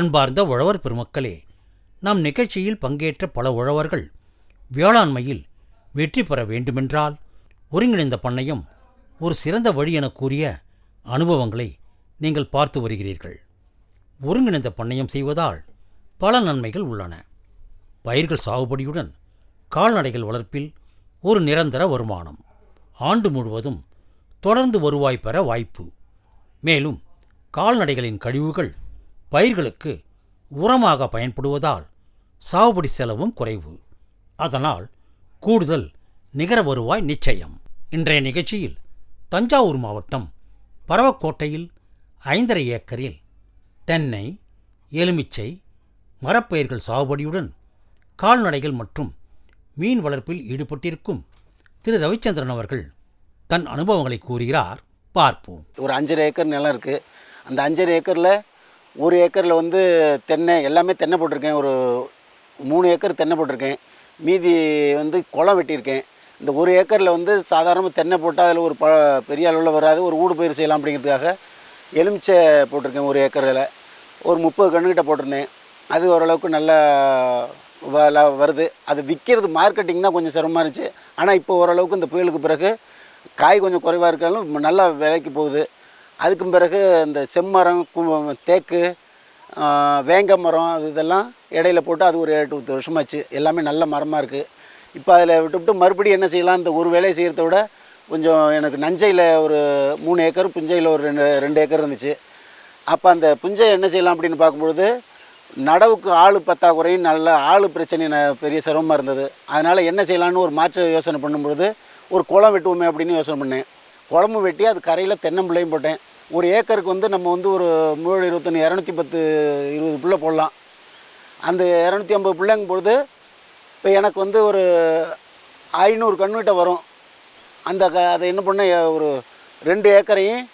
அன்பார்ந்த உழவர் பெருமக்களே நம் நிகழ்ச்சியில் பங்கேற்ற பல உழவர்கள் வேளாண்மையில் வெற்றி பெற வேண்டுமென்றால் ஒருங்கிணைந்த பண்ணையம் ஒரு சிறந்த வழி என கூறிய அனுபவங்களை நீங்கள் பார்த்து வருகிறீர்கள். ஒருங்கிணைந்த பண்ணையம் செய்வதால் பல நன்மைகள் உள்ளன. பயிர்கள் சாகுபடியுடன் கால்நடைகள் வளர்ப்பில் ஒரு நிரந்தர வருமானம். ஆண்டு முழுவதும் தொடர்ந்து வருவாய் பெற வாய்ப்பு. மேலும் கால்நடைகளின் கழிவுகள் பயிர்களுக்கு உரமாக பயன்படுவதால் சாகுபடி செலவும் குறைவு. அதனால் கூடுதல் நிகர வருவாய் நிச்சயம். இன்றைய நிகழ்ச்சியில் தஞ்சாவூர் மாவட்டம் பரவக்கோட்டையில் ஐந்தரை ஏக்கரில் தென்னை எலுமிச்சை மரப்பயிர்கள் சாகுபடியுடன் கால்நடைகள் மற்றும் மீன் வளர்ப்பில் ஈடுபட்டிருக்கும் திரு. ரவிச்சந்திரன் அவர்கள் தன் அனுபவங்களை கூறுகிறார். பார்ப்போம். ஒரு அஞ்சரை ஏக்கர் நிலம் இருக்குது அந்த அஞ்சரை ஏக்கரில் ஒரு ஏக்கரில் வந்து தென்னை எல்லாமே தென்னை போட்டிருக்கேன். ஒரு மூணு ஏக்கர் தென்னை போட்டிருக்கேன். மீதி வந்து குளம் வெட்டியிருக்கேன். இந்த ஒரு ஏக்கரில் வந்து சாதாரணமாக தென்னை போட்டால் அதில் ஒரு ப பெரிய அளவில் வராது. ஒரு ஊடு பயிர் செய்யலாம் அப்படிங்கிறதுக்காக எலுமிச்சை போட்டிருக்கேன் ஒரு ஏக்கரில். ஒரு முப்பது கண்ணுக்கிட்ட போட்டிருந்தேன். அது ஓரளவுக்கு நல்லா வ வருது. அது விற்கிறது மார்க்கெட்டிங் தான் கொஞ்சம் சிரமமாக இருந்துச்சு. ஆனால் இப்போ ஓரளவுக்கு இந்த புயலுக்கு பிறகு காய் கொஞ்சம் குறைவாக இருக்காலும் நல்லா விலைக்கு போகுது. அதுக்கும் பிறகு இந்த செம்மரம் கு- தேக்கு வேங்க மரம் அது இதெல்லாம் இடையில போட்டு அது ஒரு எட்டு பத்து வருஷமாச்சு. எல்லாமே நல்ல மரமாக இருக்குது இப்போ அதில் விட்டுவிட்டு மறுபடியும் என்ன செய்யலாம்? இந்த ஒரு வேலையை செய்கிறத விட கொஞ்சம் எனக்கு நஞ்சையில் ஒரு மூணு ஏக்கர் புஞ்சையில் ஒரு ரெண்டு ரெண்டு ஏக்கர் இருந்துச்சு. அப்போ அந்த புஞ்சை என்ன செய்யலாம் அப்படின்னு பார்க்கும்பொழுது நடவுக்கு ஆள் பத்தாக்குறையும் நல்ல ஆள் பிரச்சனை பெரிய சிரமமாக இருந்தது. அதனால் என்ன செய்யலான்னு ஒரு மாற்று யோசனை பண்ணும்பொழுது ஒரு குளம் வெட்டுவோமே அப்படின்னு யோசனை பண்ணேன். குளமும் வெட்டி அது கரையில் தென்னம்பிள்ளையும் போட்டேன். ஒரு ஏக்கருக்கு வந்து நம்ம வந்து ஒரு முழு இருபத்தொன்று இரநூத்தி பத்து இருபது புள்ள போடலாம். அந்த இரநூத்தி ஐம்பது பிள்ளைங்க பொழுது இப்போ எனக்கு வந்து ஒரு ஐநூறு கன்னுகிட்ட வரும். அந்த க அதை என்ன பண்ண ஒரு ரெண்டு ஏக்கரையும்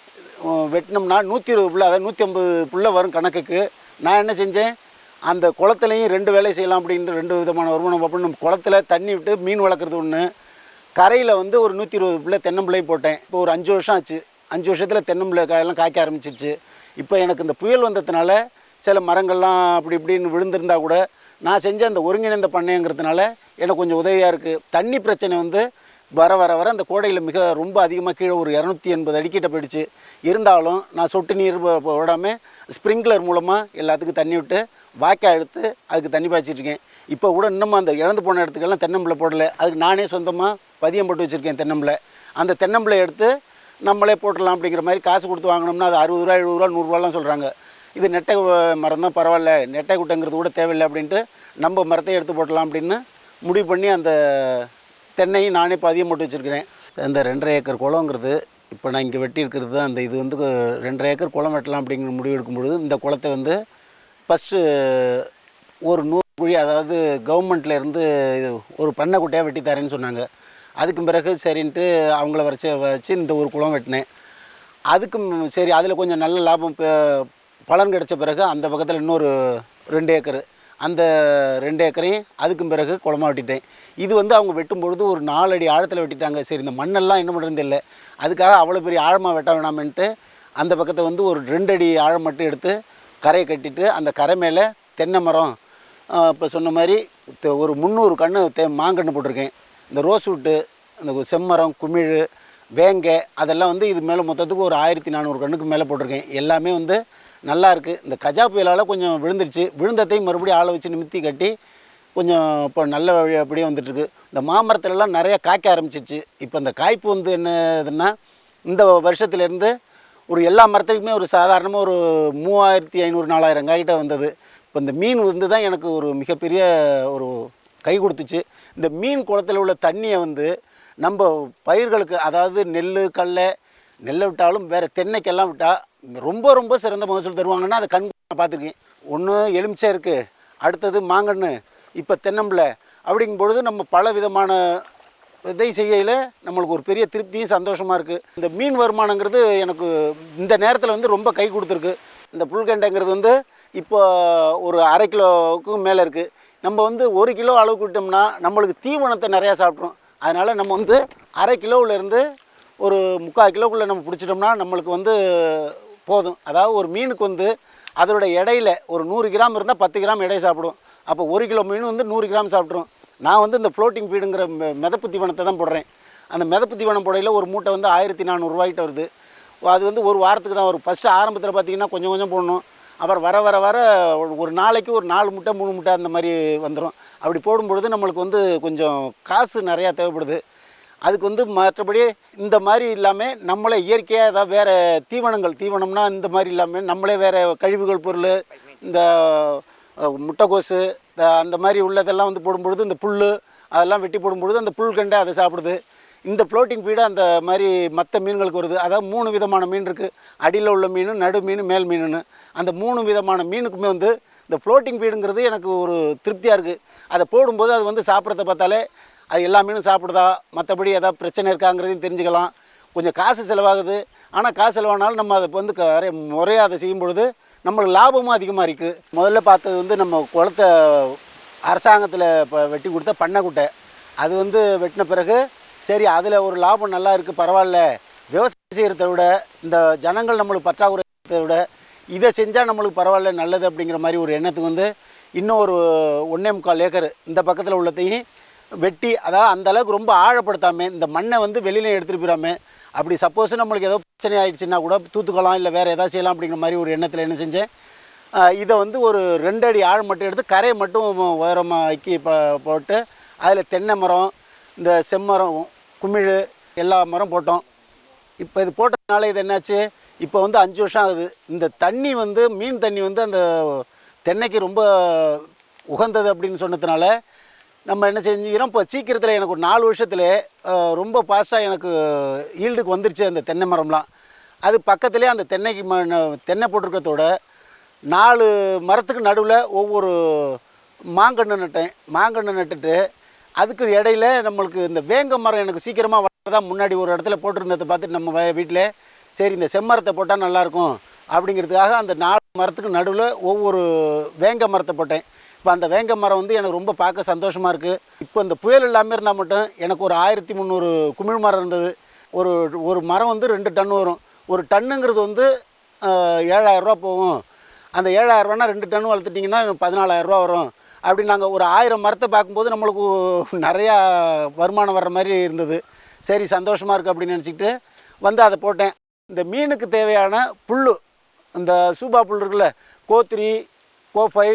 வெட்டினோம்னா நூற்றி இருபது பிள்ளை அதாவது நூற்றி ஐம்பது புள்ள வரும் கணக்குக்கு. நான் என்ன செஞ்சேன்? அந்த குளத்துலையும் ரெண்டு வேலை செய்யலாம் அப்படின்ட்டு ரெண்டு விதமான வருமானம் பார்ப்போம். குளத்தில் குளத்துல தண்ணி விட்டு மீன் வளர்க்குறது ஒன்று கரையில் வந்து ஒரு நூற்றி இருபது பிள்ளை தென்னம்பிள்ளையும் போட்டேன். இப்போ ஒரு அஞ்சு வருஷம் ஆச்சு. அஞ்சு வருஷத்தில் தென்னம்பிள்ளை காயெல்லாம் காய்க்க ஆரம்பிச்சிருச்சு. இப்போ எனக்கு இந்த புயல் வந்ததுனால சில மரங்கள்லாம் அப்படி இப்படின்னு விழுந்திருந்தா கூட நான் செஞ்ச அந்த ஒருங்கிணைந்த பண்ணைங்கிறதுனால எனக்கு கொஞ்சம் உதவியாக இருக்குது தண்ணி பிரச்சனை வந்து வர வர வர அந்த கோடையில் மிக ரொம்ப அதிகமாக கீழே ஒரு இரநூத்தி எண்பது அடிக்கிட்ட போயிடுச்சு. இருந்தாலும் நான் சொட்டு நீர் விடாமல் ஸ்ப்ரிங்க்லர் மூலமாக எல்லாத்துக்கும் தண்ணி விட்டு வாய்க்கா எடுத்து அதுக்கு தண்ணி பாய்ச்சிட்ருக்கேன் இப்போ கூட இன்னமும் அந்த இழந்து போன இடத்துக்கெல்லாம் தென்னம்பிள்ளை போடலை. அதுக்கு நானே சொந்தமாக பதியம் போட்டு வச்சுருக்கேன் தென்னம்பிள்ளை. அந்த தென்னம்பிள்ளை எடுத்து நம்மளே போட்டுடலாம் அப்படிங்கிற மாதிரி காசு கொடுத்து வாங்கினோம்னா அது அறுபது ரூபா எழுபது ரூபா நூறுரூவாலாம் சொல்கிறாங்க இது நெட்டை மரம் தான் பரவாயில்ல. நெட்டை குட்டைங்கிறது கூட தேவையில்லை அப்படின்ட்டு நம்ம மரத்தை எடுத்து போட்டலாம் அப்படின்னு முடிவு பண்ணி அந்த தென்னையும் நானே பதியம் போட்டு வச்சுருக்கிறேன். இந்த ரெண்டரை ஏக்கர் குளங்கிறது இப்போ நான் இங்கே வெட்டியிருக்கிறது தான் அந்த இது வந்து ரெண்டரை ஏக்கர் குளம் வெட்டலாம் அப்படிங்கிற முடிவு எடுக்கும்பொழுது இந்த குளத்தை வந்து ஃபஸ்ட்டு ஒரு நூறு குழி அதாவது கவர்மெண்ட்ல இருந்து இது ஒரு பண்ணை குட்டையாக வெட்டி தரேன்னு சொன்னாங்க. அதுக்கு பிறகு சரின்ட்டு அவங்கள வரைச்சி வச்சு இந்த ஒரு குளம் வெட்டினேன். அதுக்கும் சரி அதில் கொஞ்சம் நல்ல லாபம் பலன் கிடைச்ச பிறகு அந்த பக்கத்தில் இன்னொரு ரெண்டு ஏக்கர். அந்த ரெண்டு ஏக்கரையும் அதுக்கும் பிறகு குளமாக வெட்டிட்டேன். இது வந்து அவங்க வெட்டும் பொழுது ஒரு நாலு அடி ஆழத்தில் வெட்டிட்டாங்க. சரி இந்த மண்ணெல்லாம் என்ன பண்ணுறது இல்லை அதுக்காக அவ்வளோ பெரிய ஆழமாக வெட்ட வேணாமன்ட்டு அந்த பக்கத்தை வந்து ஒரு ரெண்டு அடி ஆழம் மட்டும் எடுத்து கரையை கட்டிட்டு அந்த கரை மேலே தென்னை மரம் இப்போ சொன்ன மாதிரி ஒரு முந்நூறு கன்று தே மாங்கன்று போட்டிருக்கேன். இந்த ரோஸ்வுட்டு இந்த செம்மரம் குமிழ் வேங்கை அதெல்லாம் வந்து இது மேலே மொத்தத்துக்கு ஒரு ஆயிரத்தி நானூறு கண்ணுக்கு மேலே போட்டிருக்கேன். எல்லாமே வந்து நல்லா இருக்குது இந்த கஜா புயலால் கொஞ்சம் விழுந்துருச்சு. விழுந்ததையும் மறுபடியும் ஆளை வச்சு நிமித்தி கட்டி கொஞ்சம் இப்போ நல்ல வழி அப்படியே வந்துட்டுருக்கு. இந்த மாமரத்துலலாம் நிறைய காய்க்க ஆரம்பிச்சிருச்சு. இப்போ இந்த காய்ப்பு வந்து என்னதுன்னா இந்த வருஷத்துலேருந்து ஒரு எல்லா மரத்துக்குமே ஒரு சாதாரணமாக ஒரு மூவாயிரத்தி ஐநூறு நாலாயிரம் காய்கிட்ட வந்தது. இப்போ இந்த மீன் வந்து தான் எனக்கு ஒரு மிகப்பெரிய ஒரு கை கொடுத்துச்சு. இந்த மீன் குளத்தில் உள்ள தண்ணியை வந்து நம்ம பயிர்களுக்கு அதாவது நெல் கடலை நெல்லை விட்டாலும் வேறு தென்னைக்கெல்லாம் விட்டால் ரொம்ப ரொம்ப சிறந்த மகசூல் தருவாங்கன்னா அதை கண் நான் பார்த்துருக்கேன். ஒன்று எலுமிச்சை இருக்குது அடுத்தது மாங்கன்று. இப்போ தென்னம்பிள்ளை. அப்படிங்கும் பொழுது நம்ம பல விதமான இதை செய்யல நம்மளுக்கு ஒரு பெரிய திருப்தியும் சந்தோஷமாக இருக்குது இந்த மீன் வருமானங்கிறது எனக்கு இந்த நேரத்தில் வந்து ரொம்ப கை கொடுத்துருக்கு. இந்த புல்கண்டைங்கிறது வந்து இப்போ ஒரு அரை கிலோவுக்கும் மேலே இருக்குது நம்ம வந்து ஒரு கிலோ அளவு விட்டோம்னா நம்மளுக்கு தீவனத்தை நிறையா சாப்பிட்றோம். அதனால் நம்ம வந்து அரை கிலோவிலேருந்து ஒரு முக்கால் கிலோக்குள்ளே நம்ம பிடிச்சிட்டோம்னா நம்மளுக்கு வந்து போதும். அதாவது ஒரு மீனுக்கு வந்து அதோட இடையில ஒரு நூறு கிராம் இருந்தால் பத்து கிராம் எடை சாப்பிடும் அப்போ ஒரு கிலோ மீன் வந்து நூறு கிராம் சாப்பிட்ரும் நான் வந்து இந்த ஃப்ளோட்டிங் ஃபீடுங்கிற மிதப்பு தீவனத்தை தான் போடுறேன். அந்த மிதப்பு தீவனம் போடையில் ஒரு மூட்டை வந்து ஆயிரத்தி நானூறுரூவாய்கிட்ட வருது. அது வந்து ஒரு வாரத்துக்கு தான் வரும் ஃபஸ்ட்டு ஆரம்பத்தில் பார்த்தீங்கன்னா கொஞ்சம் கொஞ்சம் போடணும். அப்புறம் வர வர வர ஒரு- நாளைக்கு ஒரு நாலு முட்டை மூணு முட்டை அந்த மாதிரி வந்துடும் அப்படி போடும்பொழுது நம்மளுக்கு வந்து கொஞ்சம் காசு நிறையா தேவைப்படுது. அதுக்கு வந்து மற்றபடி இந்த மாதிரி இல்லாமல் நம்மளே இயற்கையாக ஏதாவது வேறு தீவனங்கள் தீவனம்னா இந்த மாதிரி இல்லாமல் நம்மளே வேறு கழிவுகள் பொருள் இந்த முட்டைக்கோசு அந்த மாதிரி உள்ளதெல்லாம் வந்து போடும்பொழுது இந்த புல் அதெல்லாம் வெட்டி போடும்பொழுது அந்த புல் கண்டை அதை சாப்பிடுது. இந்த ஃப்ளோட்டிங் ஃபீடு அந்த மாதிரி மற்ற மீன்களுக்கு வருது. அதாவது மூணு விதமான மீன் இருக்குது அடியில் உள்ள மீன் நடு மீன் மேல் மீனுன்னு. அந்த மூணு விதமான மீனுக்குமே வந்து இந்த ஃப்ளோட்டிங் ஃபீடுங்கிறது எனக்கு ஒரு திருப்தியாக இருக்குது அதை போடும்போது அது வந்து சாப்பிட்றத பார்த்தாலே அது எல்லா மீனும் சாப்பிடுதா? மற்றபடி எதாவது பிரச்சனை இருக்காங்கிறதையும் தெரிஞ்சுக்கலாம். கொஞ்சம் காசு செலவாகுது. ஆனால் காசு செலவானாலும் நம்ம அதை வந்து க- முறையாக அதை செய்யும் பொழுது நம்மளுக்கு லாபமும் அதிகமாக இருக்குது முதல்ல பார்த்தது வந்து நம்ம குளத்த அரசாங்கத்தில் இப்போ வெட்டி கொடுத்த பண்ணைக்குட்டை அது வந்து வெட்டின பிறகு சரி அதில் ஒரு லாபம் நல்லா இருக்குது பரவாயில்ல. விவசாயம் செய்கிறத விட இந்த ஜனங்கள் நம்மளுக்கு பற்றாக்குறை விட இதை செஞ்சால் நம்மளுக்கு பரவாயில்ல நல்லது அப்படிங்கிற மாதிரி ஒரு எண்ணத்துக்கு வந்து இன்னும் ஒரு ஒன்றே முக்கால் ஏக்கர் இந்த பக்கத்தில் உள்ளதையும் வெட்டி அதாவது அந்த அளவுக்கு ரொம்ப ஆழப்படுத்தாமல் இந்த மண்ணை வந்து வெளியில் எடுத்துகிட்டு போயிடாமல் அப்படி சப்போஸ் நம்மளுக்கு ஏதோ பிரச்சனை ஆயிடுச்சுன்னா கூட தூத்துக்கலாம் இல்லை வேறு எதாவது செய்யலாம் அப்படிங்கிற மாதிரி ஒரு எண்ணத்தில் என்ன செஞ்சேன்? இதை வந்து ஒரு ரெண்டு அடி ஆழம் மட்டும் எடுத்து கரையை மட்டும் உயரமாக்கி ப போட்டு அதில் தென்னை மரம் இந்த செம்மரம் குமிழ் எல்லா மரம் போட்டோம். இப்போ இது போட்டதுனால இது என்னாச்சு? இப்போ வந்து அஞ்சு வருஷம் ஆகுது. இந்த தண்ணி வந்து மீன் தண்ணி வந்து அந்த தென்னைக்கு ரொம்ப உகந்தது அப்படின்னு சொன்னதுனால நம்ம என்ன செஞ்சுக்கிறோம்? இப்போ சீக்கிரத்தில் எனக்கு ஒரு நாலு வருஷத்தில் ரொம்ப ஃபாஸ்ட்டாக எனக்கு ஈல்டுக்கு வந்துருச்சு அந்த தென்னை மரம்லாம். அது பக்கத்துலேயே அந்த தென்னைக்கு ம தென்னை போட்டிருக்கிறதோட நாலு மரத்துக்கு நடுவில் ஒவ்வொரு மாங்கன்று நட்டேன். மாங்கன்று நட்டுட்டு அதுக்கு இடையில நம்மளுக்கு இந்த வேங்க மரம் எனக்கு சீக்கிரமாக வளர்றதா முன்னாடி ஒரு இடத்துல போட்டிருந்ததை பார்த்துட்டு நம்ம வீட்டில் சரி இந்த செம்மரத்தை போட்டால் நல்லாயிருக்கும் அப்படிங்கிறதுக்காக அந்த நாலு மரத்துக்கு நடுவில் ஒவ்வொரு வேங்க மரத்தை போட்டேன். இப்போ அந்த வேங்க மரம் வந்து எனக்கு ரொம்ப பார்க்க சந்தோஷமாக இருக்குது இப்போ இந்த புயல் இல்லாமல் இருந்தால் மட்டும் எனக்கு ஒரு ஆயிரத்தி முந்நூறு குமிழ் மரம் இருந்தது. ஒரு ஒரு மரம் வந்து ரெண்டு டன் வரும். ஒரு டன்னுங்கிறது வந்து ஆஹ், ஏழாயிரம் ரூபா போகும். அந்த ஏழாயிரரூவானா ரூபானா ரெண்டு டன் வளர்த்துட்டிங்கன்னா பதினாலாயிரம் ரூபா வரும். அப்படி நாங்கள் ஒரு ஆயிரம் மரத்தை பார்க்கும்போது நம்மளுக்கு நிறையா வருமானம் வர்ற மாதிரி இருந்தது. சரி சந்தோஷமாக இருக்குது அப்படின்னு நினச்சிக்கிட்டு வந்து அதை போட்டேன். இந்த மீனுக்கு தேவையான புல் இந்த சூபா புல் இருக்குல்ல கோத்திரி கோஃபை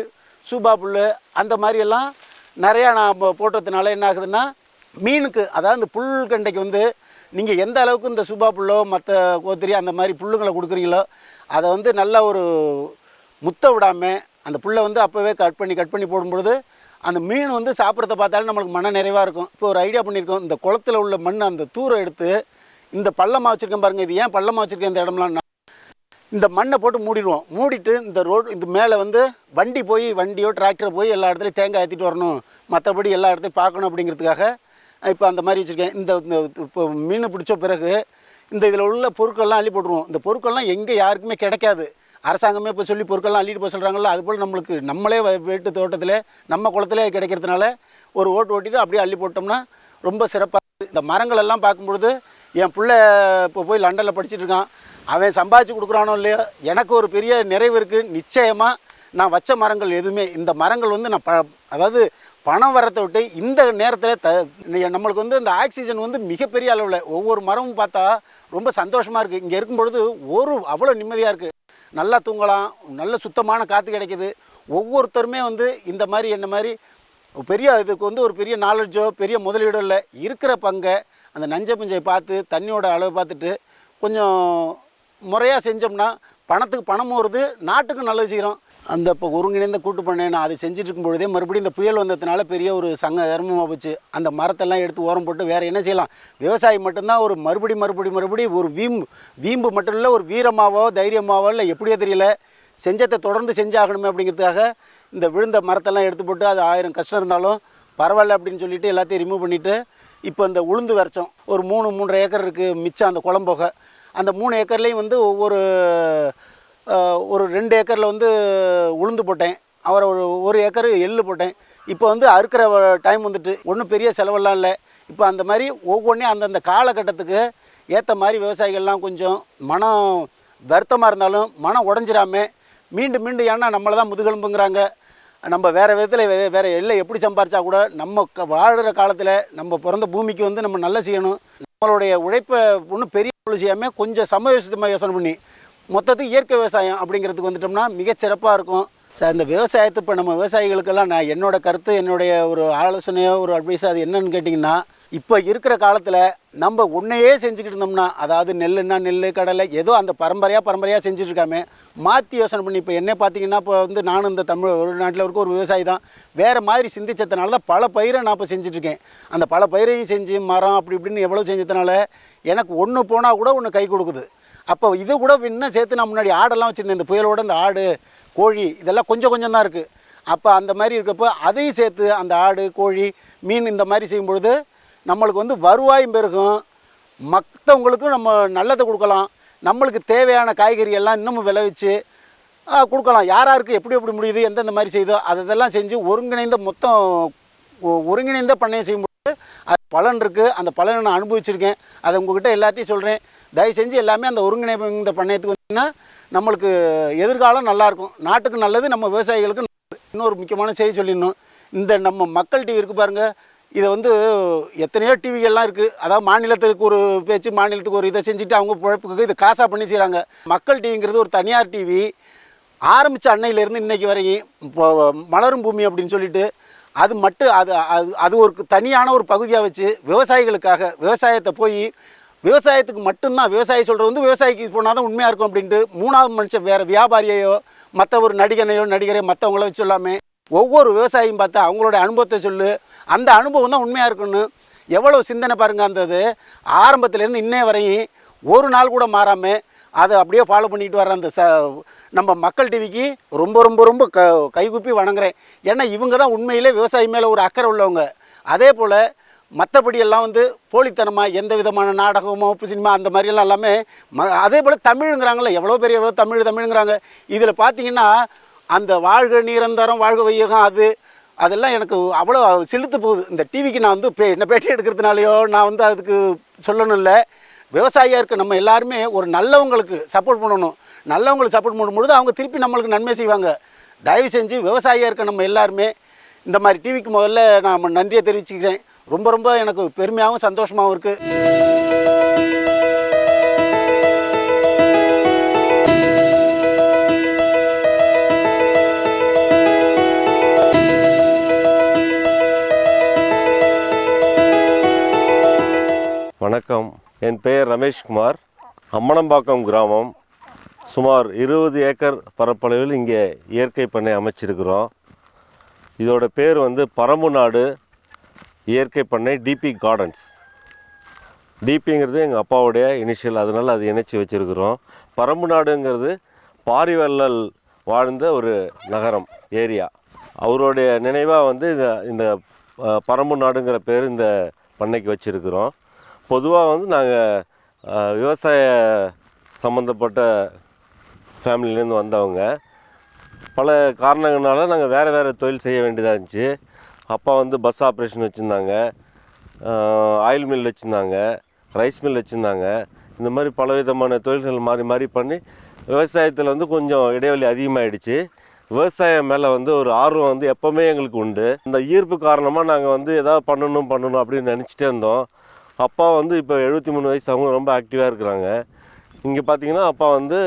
சூபா புல் அந்த மாதிரியெல்லாம் நிறையா நான் போட்டதுனால என்ன ஆகுதுன்னா மீனுக்கு அதாவது இந்த புல் கண்டைக்கு வந்து நீங்கள் எந்த அளவுக்கு இந்த சூபா புல்லோ மற்ற கோத்திரி அந்த மாதிரி புல்லுங்களை கொடுக்குறீங்களோ அதை வந்து நல்ல ஒரு முத்த விடாமல் அந்த புல்லை வந்து அப்போவே கட் பண்ணி கட் பண்ணி போடும்பொழுது அந்த மீன் வந்து சாப்பிட்றத பார்த்தாலே நம்மளுக்கு மன நிறைவாக இருக்கும். இப்போ ஒரு ஐடியா பண்ணியிருக்கோம். இந்த குளத்துல உள்ள மண் அந்த தூரை எடுத்து இந்த பள்ளமாக வச்சுருக்கேன் பாருங்கள் இது ஏன் பள்ளமாக வச்சுருக்கேன் இந்த இடம்லாம்? இந்த மண்ணை போட்டு மூடிடுவோம். மூடிட்டு இந்த ரோடு இந்த மேலே வந்து வண்டி போய் வண்டியோ டிராக்டரை போய் எல்லா இடத்துலையும் தேங்காய் ஏற்றிட்டு வரணும். மற்றபடி எல்லா இடத்தையும் பார்க்கணும் அப்படிங்கிறதுக்காக இப்போ அந்த மாதிரி வச்சுருக்கேன். இந்த இந்த இப்போ மீன் பிடிச்ச பிறகு இந்த இதில் உள்ள பொருட்கள்லாம் அள்ளி போட்டுருவோம். இந்த பொருட்கள்லாம் எங்கே யாருக்குமே கிடைக்காது. அரசாங்கமே இப்போ சொல்லி பொருட்கள்லாம் அள்ளிட்டு போக சொல்கிறாங்களோ அதுபோல் நம்மளுக்கு நம்மளே வீட்டு தோட்டத்தில் நம்ம குளத்திலே கிடைக்கிறதுனால ஒரு ஓட்டு ஓட்டிட்டு அப்படியே அள்ளி போட்டோம்னா ரொம்ப சிறப்பாக இந்த மரங்கள் எல்லாம் பார்க்கும்பொழுது என் பிள்ளை இப்போ போய் லண்டனில் படிச்சிட்டு இருக்கான். அவன் சம்பாதிச்சு கொடுக்குறானோ இல்லையோ எனக்கு ஒரு பெரிய நிறைவு இருக்குது நிச்சயமாக நான் வச்ச மரங்கள் எதுவுமே இந்த மரங்கள் வந்து நான் ப அதாவது பணம் வரத்தை விட்டு இந்த நேரத்தில் த நம்மளுக்கு வந்து இந்த ஆக்சிஜன் வந்து மிகப்பெரிய அளவில் ஒவ்வொரு மரமும் பார்த்தா ரொம்ப சந்தோஷமாக இருக்குது இங்கே இருக்கும் பொழுது ஒரு அவ்வளோ நிம்மதியாக இருக்குது நல்லா தூங்கலாம் நல்ல சுத்தமான காற்று கிடைக்குது. ஒவ்வொருத்தருமே வந்து இந்த மாதிரி என்ன மாதிரி பெரிய இதுக்கு வந்து ஒரு பெரிய நாலேஜோ பெரிய முதலீடோ இல்லை. இருக்கிற பங்கை அந்த நஞ்சை புஞ்சை பார்த்து தண்ணியோட அளவு பார்த்துட்டு கொஞ்சம் முறையாக செஞ்சோம்னா பணத்துக்கு பணமும் வருது நாட்டுக்கும் நல்லது செய்கிறோம் அந்த இப்போ ஒருங்கிணைந்த கூட்டு பண்ணேன் அது அதை செஞ்சுட்டு இருக்கும் பொழுதே மறுபடியும் இந்த புயல் வந்ததுனால பெரிய ஒரு சங்க தர்மமாக போச்சு அந்த மரத்தெல்லாம் எடுத்து ஓரம் போட்டு வேறு என்ன செய்யலாம்? விவசாயம் மட்டும்தான் ஒரு மறுபடி மறுபடி மறுபடி ஒரு வீம்பு வீம்பு மட்டும் இல்லை ஒரு வீரமாவோ தைரியமாவோ இல்லை எப்படியோ தெரியல. செஞ்சத்தை தொடர்ந்து செஞ்சாகணுமே அப்படிங்கிறதுக்காக இந்த விழுந்த மரத்தெல்லாம் எடுத்து போட்டு அது ஆயிரம் கஷ்டம் இருந்தாலும் பரவாயில்ல அப்படின்னு சொல்லிட்டு எல்லாத்தையும் ரிமூவ் பண்ணிவிட்டு இப்போ இந்த உளுந்து வரைச்சோம். ஒரு மூணு மூன்றரை ஏக்கர் இருக்குது மிச்சம் அந்த குளம்போக அந்த மூணு ஏக்கர்லேயும் வந்து ஒவ்வொரு ஒரு ரெண்டு ஏக்கரில் வந்து உளுந்து போட்டேன். அவரை ஒரு ஒரு ஏக்கர் எள்ளு போட்டேன். இப்போ வந்து அறுக்கிற டைம் வந்துட்டு ஒன்றும் பெரிய செலவெல்லாம் இல்லை. இப்போ அந்த மாதிரி ஒவ்வொன்றையும் அந்தந்த காலகட்டத்துக்கு ஏற்ற மாதிரி விவசாயிகள்லாம் கொஞ்சம் மனம் வருத்தமாக இருந்தாலும் மனம் உடஞ்சிடாமல் மீண்டும் மீண்டும் ஏன்னா நம்மளை தான் முதுகெலும்புங்கிறாங்க. நம்ம வேறு விதத்தில் வேறு எல்லை எப்படி சம்பாரிச்சா கூட நம்ம க வாழ்கிற காலத்தில் நம்ம பிறந்த பூமிக்கு வந்து நம்ம நல்ல செய்யணும். நம்மளுடைய உழைப்பை ஒன்றும் பெரிய செய்யாமல் கொஞ்சம் சமயோசிதமாக யோசனை பண்ணி மொத்தத்துக்கு இயற்கை விவசாயம் அப்படிங்கிறதுக்கு வந்துட்டோம்னா மிக சிறப்பாக இருக்கும். சார் இந்த விவசாயத்தை இப்போ நம்ம விவசாயிகளுக்கெல்லாம் நான் என்னோடய கருத்து என்னுடைய ஒரு ஆலோசனையோ ஒரு அட்வைஸோ அது என்னன்னு கேட்டிங்கன்னா இப்போ இருக்கிற காலத்தில் நம்ம ஒன்றையே செஞ்சுக்கிட்டு இருந்தோம்னா அதாவது நெல்லுன்னா நெல் கடலை ஏதோ அந்த பரம்பரையாக பரம்பரையாக செஞ்சுட்டு மாற்றி யோசனை பண்ணி இப்போ என்ன பார்த்தீங்கன்னா இப்போ வந்து நானும் இந்த தமிழ் ஒரு நாட்டில் இருக்க ஒரு விவசாயி தான். வேறு மாதிரி சிந்திச்சதுனால தான் பல பயிரை நான் இப்போ செஞ்சுட்ருக்கேன். அந்த பல பயிரையும் செஞ்சு மரம் அப்படி இப்படின்னு எவ்வளோ செஞ்சதுனால எனக்கு ஒன்று போனால் கூட ஒன்று கை கொடுக்குது. அப்போ இது கூட இன்னும் சேர்த்து நான் முன்னாடி ஆடெல்லாம் வச்சுருந்தேன். இந்த புயலோட இந்த ஆடு கோழி இதெல்லாம் கொஞ்சம் கொஞ்சம் தான் இருக்குது அப்போ அந்த மாதிரி இருக்கப்போ அதையும் சேர்த்து அந்த ஆடு கோழி மீன் இந்த மாதிரி செய்யும் பொழுது நம்மளுக்கு வந்து வருவாயும் பெருகும். மற்றவங்களுக்கும் நம்ம நல்லதை கொடுக்கலாம். நம்மளுக்கு தேவையான காய்கறி எல்லாம் இன்னமும் விளைவிச்சு கொடுக்கலாம். யார் யாருக்கு எப்படி எப்படி முடியுது எந்தெந்த மாதிரி செய்யுதோ அதெல்லாம் செஞ்சு ஒருங்கிணைந்த மொத்தம் ஒ- ஒருங்கிணைந்த பண்ணையம் செய்யும்போது அது பலன் இருக்குது அந்த பலனை நான் அனுபவிச்சிருக்கேன். அதை உங்ககிட்ட எல்லாத்தையும் சொல்கிறேன் தயவு செஞ்சு எல்லாமே அந்த ஒருங்கிணைந்த பண்ணையத்துக்கு வந்தீங்கன்னா நம்மளுக்கு எதிர்காலம் நல்லாயிருக்கும் நாட்டுக்கு நல்லது நம்ம விவசாயிகளுக்கு நல்லது. இன்னொரு முக்கியமான செய்தி சொல்லிடணும். இந்த நம்ம மக்கள் டிவி இருக்குது பாருங்கள் இதை வந்து எத்தனையோ டிவிகள்லாம் இருக்குது அதாவது மாநிலத்துக்கு ஒரு பேச்சு மாநிலத்துக்கு ஒரு இதை செஞ்சுட்டு அவங்க பிழைப்புக்கு இது காசாக பண்ணி செய்கிறாங்க மக்கள் டிவிங்கிறது ஒரு தனியார் டிவி. ஆரம்பித்த அன்னையிலேருந்து இன்னைக்கு வரையும் இப்போ மலரும் பூமி அப்படின்னு சொல்லிட்டு அது மட்டும் அது அது அது ஒரு தனியான ஒரு பகுதியாக வச்சு விவசாயிகளுக்காக விவசாயத்தை போய் விவசாயத்துக்கு மட்டும்தான் விவசாயி சொல்கிறது வந்து விவசாயிக்கு போனால் தான் உண்மையாக இருக்கும் அப்படின்ட்டு மூணாவது மனுஷன் வேறு வியாபாரியையோ மற்ற ஒரு நடிகனையோ நடிகரையோ மற்றவங்கள வச்சு சொல்லாமல் ஒவ்வொரு விவசாயியும் பார்த்தா அவங்களோட அனுபவத்தை சொல்லு அந்த அனுபவம் தான் உண்மையாக இருக்குன்னு எவ்வளோ சிந்தனை பாருங்க அந்த இது ஆரம்பத்துலேருந்து இன்னே வரையும் ஒரு நாள் கூட மாறாமல் அதை அப்படியே ஃபாலோ பண்ணிட்டு வர அந்த ச நம்ம மக்கள் டிவிக்கு ரொம்ப ரொம்ப ரொம்ப க கைகுப்பி வணங்குறேன். ஏன்னா இவங்க தான் உண்மையிலே விவசாயி மேலே ஒரு அக்கறை உள்ளவங்க. அதே போல் மற்றபடி எல்லாம் வந்து போலித்தனமாக எந்த விதமான நாடகமோ சினிமா அந்த மாதிரியெல்லாம் எல்லாமே ம அதே போல் தமிழுங்கிறாங்களே எவ்வளோ பெரிய எவ்வளோ தமிழ் தமிழுங்கிறாங்க. இதில் பார்த்தீங்கன்னா அந்த வாழ்க நிரந்தரம் வாழ்க வையகம் அது அதெல்லாம் எனக்கு அவ்வளோ செலுத்து போகுது. இந்த டிவிக்கு நான் வந்து பே என்ன பேட்டி எடுக்கிறதுனாலையோ நான் வந்து அதுக்கு சொல்லணும் இல்லை விவசாயியாக இருக்க நம்ம எல்லாருமே ஒரு நல்லவங்களுக்கு சப்போர்ட் பண்ணணும். நல்லவங்களுக்கு சப்போர்ட் பண்ணும்பொழுது அவங்க திருப்பி நம்மளுக்கு நன்மை செய்வாங்க. தயவு செஞ்சு விவசாயியாக இருக்க நம்ம எல்லாருமே இந்த மாதிரி டிவிக்கு முதல்ல நான் நன்றியை தெரிவிச்சுக்கிறேன். ரொம்ப ரொம்ப எனக்கு பெருமையாகவும் சந்தோஷமாகவும் இருக்குது வணக்கம். என் பெயர் ரமேஷ்குமார். அம்மனம்பாக்கம் கிராமம். சுமார் இருபது ஏக்கர் பரப்பளவில் இங்கே இயற்கை பண்ணை அமைச்சிருக்கிறோம். இதோட பேர் வந்து பரம்பு நாடு இயற்கை பண்ணை டிபி கார்டன்ஸ் டிபிங்கிறது எங்கள் அப்பாவுடைய இனிஷியல் அதனால் அது இணைச்சி வச்சுருக்கிறோம். பரம்பு நாடுங்கிறது பாரிவள்ளல் வாழ்ந்த ஒரு நகரம் ஏரியா. அவருடைய நினைவாக வந்து இந்த இந்த பரம்பு நாடுங்கிற பேர் இந்த பண்ணைக்கு வச்சுருக்கிறோம். பொதுவாக வந்து நாங்கள் விவசாய சம்மந்தப்பட்ட ஃபேமிலிலேருந்து வந்தவங்க. பல காரணங்களால் நாங்கள் வேறு வேறு தொழில் செய்ய வேண்டியதாக இருந்துச்சு. அப்பா வந்து பஸ் ஆப்ரேஷன் வச்சுருந்தாங்க. ஆயில் மில் வச்சுருந்தாங்க. ரைஸ் மில் வச்சுருந்தாங்க. இந்த மாதிரி பலவிதமான தொழில்கள் மாறி மாறி பண்ணி விவசாயத்தில் வந்து கொஞ்சம் இடைவெளி அதிகமாகிடுச்சு விவசாயம் மேலே வந்து ஒரு ஆர்வம் வந்து எப்போவுமே எங்களுக்கு உண்டு. இந்த ஈர்ப்பு காரணமாக நாங்கள் வந்து எதாவது பண்ணணும் பண்ணணும் அப்படின்னு நினச்சிட்டே இருந்தோம். அப்பா வந்து இப்போ எழுபத்தி மூணு வயசு அவங்க ரொம்ப ஆக்டிவாக இருக்கிறாங்க. இங்கே பார்த்தீங்கன்னா அப்பா வந்து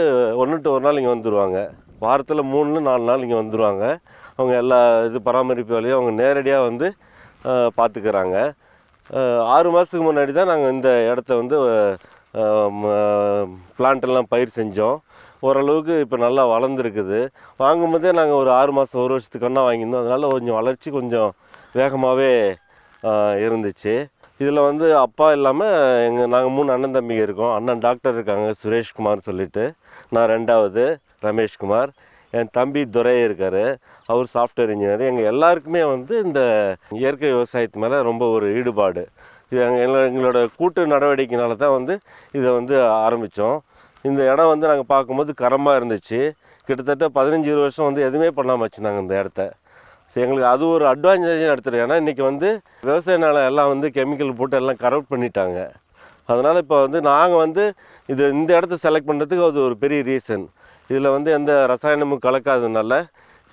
ஒன்று டு ஒரு நாள் இங்கே வந்துடுவாங்க வாரத்தில் மூணு நாலு நாள் இங்கே வந்துடுவாங்க அவங்க எல்லா இது பராமரிப்பு வேலையும் அவங்க நேரடியாக வந்து பார்த்துக்கிறாங்க ஆறு மாதத்துக்கு முன்னாடி தான் நாங்கள் இந்த இடத்த வந்து பிளான்ட்டெல்லாம் பயிர் செஞ்சோம். ஓரளவுக்கு இப்போ நல்லா வளர்ந்துருக்குது. வாங்கும்போதே நாங்கள் ஒரு ஆறு மாதம் ஒரு வருஷத்துக்கு ஒன்றா வாங்கியிருந்தோம். அதனால் கொஞ்சம் வளர்ச்சி கொஞ்சம் வேகமாகவே இருந்துச்சு. இதில் வந்து அப்பா இல்லாமல் எங்கள் நாங்கள் மூணு அண்ணன் தம்பிங்க இருக்கோம். அண்ணன் டாக்டர் இருக்காங்க சுரேஷ்குமார் சொல்லிட்டு. நான் ரெண்டாவது ரமேஷ்குமார். என் தம்பி துரை இருக்கார். அவர் சாஃப்ட்வேர் இன்ஜினியர் எங்கள் எல்லாருக்குமே வந்து இந்த இயற்கை விவசாயத்து மேலே ரொம்ப ஒரு ஈடுபாடு. இது எங்கள் எங்களோட கூட்டு நடவடிக்கைனால தான் வந்து இதை வந்து ஆரம்பித்தோம் இந்த இடம் வந்து நாங்கள் பார்க்கும்போது கரமாக இருந்துச்சு. கிட்டத்தட்ட பதினஞ்சு இருபது வருஷம் வந்து எதுவுமே பண்ணாமல் வச்சுருந்தாங்க இந்த இடத்த. ஸோ எங்களுக்கு அது ஒரு அட்வான்டேஜ் எடுத்துரும் ஏன்னா இன்றைக்கி வந்து விவசாய நிலம் எல்லாம் வந்து கெமிக்கல் போட்டு எல்லாம் கரெக்ட் பண்ணிட்டாங்க. அதனால் இப்போ வந்து நாங்கள் வந்து இது இந்த இடத்த செலக்ட் பண்ணுறதுக்கு அது ஒரு பெரிய ரீசன் இதில் வந்து எந்த ரசாயனமும் கலக்காததுனால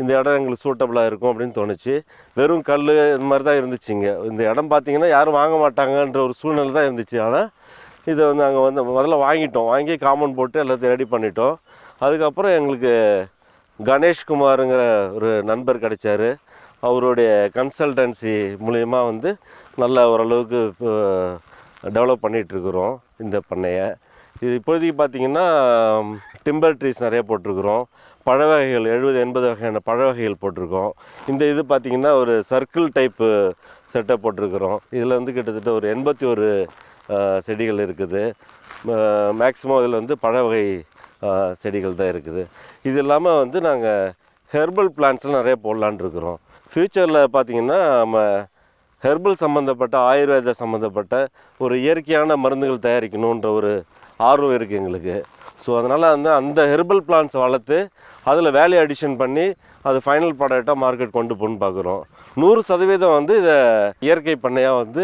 இந்த இடம் எங்களுக்கு சூட்டபுளாக இருக்கும் அப்படின்னு தோணுச்சு. வெறும் கல் இந்த மாதிரி தான் இருந்துச்சுங்க. இந்த இடம் பார்த்தீங்கன்னா யாரும் வாங்க மாட்டாங்கன்ற ஒரு சூழ்நிலை தான் இருந்துச்சு. ஆனால் இதை வந்து நாங்கள் வந்து முதல்ல வாங்கிட்டோம். வாங்கி காம்பவுண்ட் போட்டு எல்லாத்தையும் ரெடி பண்ணிட்டோம். அதுக்கப்புறம் எங்களுக்கு கணேஷ்குமாருங்கிற ஒரு நண்பர் கிடைச்சாரு. அவருடைய கன்சல்டன்சி மூலயமா வந்து நல்ல ஓரளவுக்கு டெவலப் பண்ணிகிட்ருக்குறோம் இந்த பண்ணையை. இது இப்போதைக்கு பார்த்தீங்கன்னா டிம்பர் ட்ரீஸ் நிறைய போட்டிருக்குறோம். பழ வகைகள் எழுபது எண்பது வகையான பழ வகைகள் போட்டிருக்கோம். இந்த இது பார்த்திங்கன்னா ஒரு சர்க்கிள் டைப்பு செட்டப் போட்டிருக்கிறோம். இதில் வந்து கிட்டத்தட்ட ஒரு எண்பத்தி ஒரு செடிகள் இருக்குது. மேக்ஸிமம் இதில் வந்து பழ வகை செடிகள் தான் இருக்குது. இது இல்லாமல் வந்து நாங்கள் ஹெர்பல் பிளான்ட்ஸ்லாம் நிறைய போடலான்னு இருக்கிறோம். ஃப்யூச்சரில் பார்த்திங்கன்னா நம்ம ஹெர்பல் சம்மந்தப்பட்ட ஆயுர்வேத சம்மந்தப்பட்ட ஒரு இயற்கையான மருந்துகள் தயாரிக்கணுன்ற ஒரு ஆர்வம் இருக்குது எங்களுக்கு. ஸோ அதனால் வந்து அந்த ஹெர்பல் பிளான்ஸ் வளர்த்து அதில் வேல்யூ அடிஷன் பண்ணி அது ஃபைனல் ப்ராடக்டாக மார்க்கெட் கொண்டு போகணுன்னு பார்க்குறோம் நூறு சதவீதம் வந்து இதை இயற்கை பண்ணையாக வந்து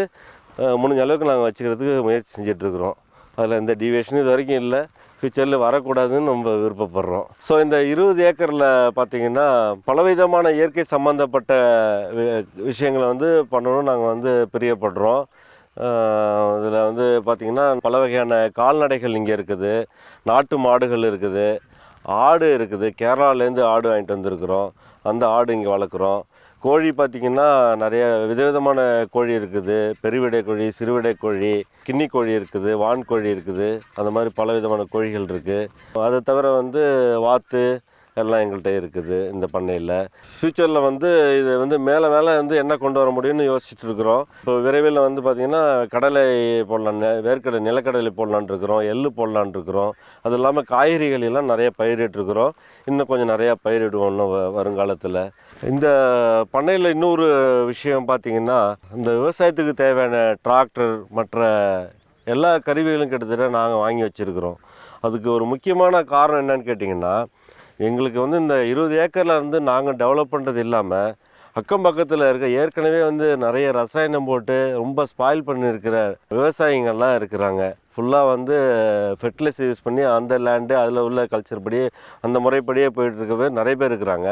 முடிஞ்ச அளவுக்கு நாங்கள் வச்சுக்கிறதுக்கு முயற்சி செஞ்சிட்ருக்குறோம் அதில் எந்த டிவியேஷனும் இது வரைக்கும் இல்லை. ஃப்யூச்சரில் வரக்கூடாதுன்னு நம்ம விருப்பப்படுறோம். ஸோ இந்த இருபது ஏக்கரில் பார்த்தீங்கன்னா பலவிதமான இயற்கை சம்மந்தப்பட்ட வி- விஷயங்களை வந்து பண்ணணும்னு நாங்கள் வந்து பிரியப்படுறோம். இதில் வந்து பார்த்திங்கன்னா பல வகையான கால்நடைகள் இங்கே இருக்குது. நாட்டு மாடுகள் இருக்குது. ஆடு இருக்குது. கேரளாலேருந்து ஆடு வாங்கிட்டு வந்திருக்கிறோம். அந்த ஆடு இங்கே வளர்க்குறோம். கோழி பார்த்திங்கன்னா நிறைய விதவிதமான கோழி இருக்குது. பெருவிடை கோழி சிறுவிடை கோழி கின்னி கோழி இருக்குது வான் கோழி இருக்குது. அந்த மாதிரி பல விதமான கோழிகள் இருக்குது அதை தவிர வந்து வாத்து எல்லாம் எங்கள்கிட்ட இருக்குது இந்த பண்ணையில். ஃப்யூச்சரில் வந்து இது வந்து மேலே மேலே வந்து என்ன கொண்டு வர முடியும்னு யோசிச்சுட்டு இருக்கிறோம். இப்போ விரைவில் வந்து பார்த்திங்கன்னா கடலை போடலான்னு வேர்க்கடலை நிலக்கடலை போடலான்னு இருக்கிறோம் எள்ளு இருக்கிறோம். அது இல்லாமல் காய்கறிகள் எல்லாம் நிறைய பயிரிட்டுருக்குறோம் இன்னும் கொஞ்சம் நிறையா பயிரிடுவோம் இன்னும் வ- வருங்காலத்தில். இந்த பண்ணையில் இன்னொரு விஷயம் பார்த்திங்கன்னா இந்த விவசாயத்துக்கு தேவையான டிராக்டர் மற்ற எல்லா கருவிகளும் கிட்டத்தட்ட நாங்கள் வாங்கி வச்சுருக்கிறோம். அதுக்கு ஒரு முக்கியமான காரணம் என்னன்னு கேட்டிங்கன்னா எங்களுக்கு வந்து இந்த இருபது ஏக்கரில் இருந்து நாங்கள் டெவலப் பண்ணுறது இல்லாமல் அக்கம் பக்கத்தில் இருக்க ஏற்கனவே வந்து நிறைய ரசாயனம் போட்டு ரொம்ப ஸ்பாயில் பண்ணியிருக்கிற விவசாயிங்கள்லாம் இருக்கிறாங்க. ஃபுல்லாக வந்து ஃபெர்டிலைசர் யூஸ் பண்ணி அந்த லேண்டு அதில் உள்ள கல்ச்சர் படி அந்த முறைப்படியே போயிட்டுருக்கவே நிறைய பேர் இருக்கிறாங்க.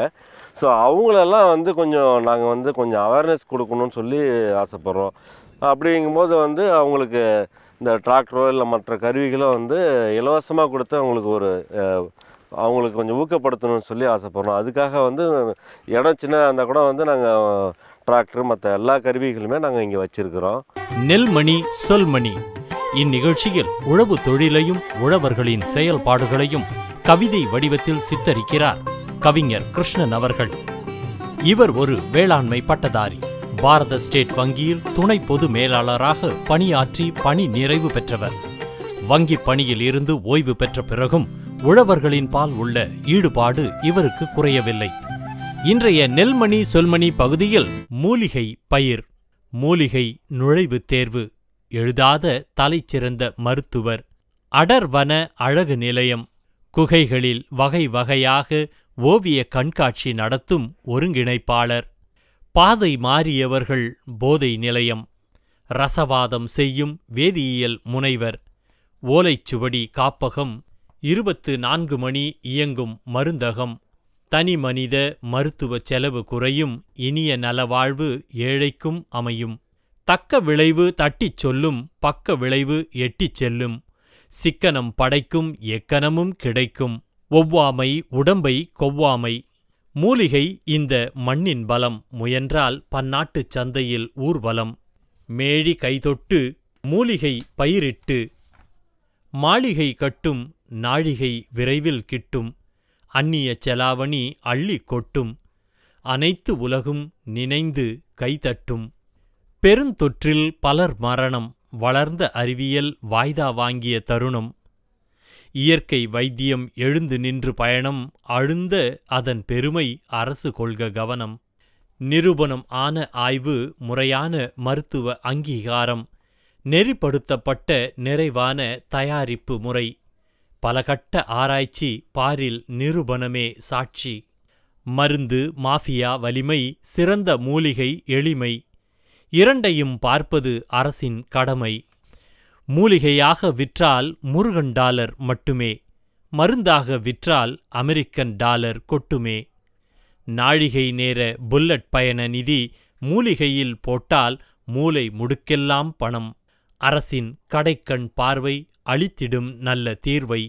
ஸோ அவங்களெல்லாம் வந்து கொஞ்சம் நாங்கள் வந்து கொஞ்சம் அவேர்னஸ் கொடுக்கணும்னு சொல்லி ஆசைப்பட்றோம். அப்படிங்கும்போது வந்து அவங்களுக்கு இந்த டிராக்டரோ இல்லை மற்ற கருவிகளோ வந்து இலவசமாக கொடுத்து அவங்களுக்கு ஒரு அவங்களுக்கு கொஞ்சம் ஊக்கப்படுத்தணும்னு சொல்லி ஆசைப்படுறோம். அதுக்காக வந்து இடம் சின்னதாக இருந்தால் கூட வந்து நாங்கள் டிராக்டர் மற்ற எல்லா கருவிகளுமே நாங்கள் இங்கே வச்சுருக்கிறோம். நெல்மணி சொல்மணி. இந்நிகழ்ச்சியில் உழவு தொழிலையும் உழவர்களின் செயல்பாடுகளையும் கவிதை வடிவத்தில் சித்தரிக்கிறார் கவிஞர் கிருஷ்ணன் அவர்கள். இவர் ஒரு வேளாண்மை பட்டதாரி. பாரத ஸ்டேட் வங்கியில் துணை பொது மேலாளராக பணியாற்றி பணி நிறைவு பெற்றவர். வங்கி பணியில் இருந்து ஓய்வு பெற்ற பிறகும் உழவர்களின் பால் உள்ள ஈடுபாடு இவருக்கு குறையவில்லை. இன்றைய நெல்மணி சொல்மணி பகுதியில் மூலிகை பயிர் மூலிகை நுழைவுத் தேர்வு எழுதாத தலைச்சிறந்த மருத்துவர் அடர்வன அழகு நிலையம் குகைகளில் வகை வகையாக ஓவிய கண்காட்சி நடத்தும் ஒருங்கிணைப்பாளர் பாதை மாறியவர்கள் போதை நிலையம் ரசவாதம் செய்யும் வேதியியல் முனைவர் ஓலைச்சுவடி காப்பகம் இருபத்து நான்கு மணி இயங்கும் மருந்தகம். தனிமனித மருத்துவ செலவு குறையும் இனிய நலவாழ்வு ஏழைக்கும் அமையும். தக்க விளைவு தட்டிச் சொல்லும் பக்க விளைவு எட்டிச் செல்லும். சிக்கனம் படைக்கும் எக்கனமும் கிடைக்கும். ஒவ்வாமை உடம்பை கொவ்வாமை. மூலிகை இந்த மண்ணின் பலம் முயன்றால் பன்னாட்டுச் சந்தையில் ஊர்வலம். மேழி கைதொட்டு மூலிகை பயிரிட்டு. மாளிகை கட்டும் நாழிகை விரைவில் கிட்டும் அந்நிய செலாவணி அள்ளிக் கொட்டும் அனைத்து உலகும் நினைந்து கைதட்டும். பெருந்தொற்றில் பலர் மரணம் வளர்ந்த அறிவியல் வாய்தா வாங்கிய தருணம். இயற்கை வைத்தியம் எழுந்து நின்று பயணம் அழுந்த அதன் பெருமை அரசு கொள்க கவனம். நிரூபணம் ஆன ஆய்வு முறையான மருத்துவ அங்கீகாரம் நெறிப்படுத்தப்பட்ட நிறைவான தயாரிப்பு முறை. பலகட்ட ஆராய்ச்சி பாரில் நிரூபணமே சாட்சி. மருந்து மாஃபியா வலிமை சிறந்த மூலிகை எளிமை. இரண்டையும் பார்ப்பது அரசின் கடமை. மூலிகையாக விற்றால் முருகன் டாலர் மட்டுமே. மருந்தாக விற்றால் அமெரிக்கன் டாலர் கொட்டுமே. நாழிகை நேர புல்லட் பயண நிதி மூலிகையில் போட்டால் மூலை முடுக்கெல்லாம் பணம். அரசின் கடைக்கண் பார்வை அளித்திடும் நல்ல தீர்வை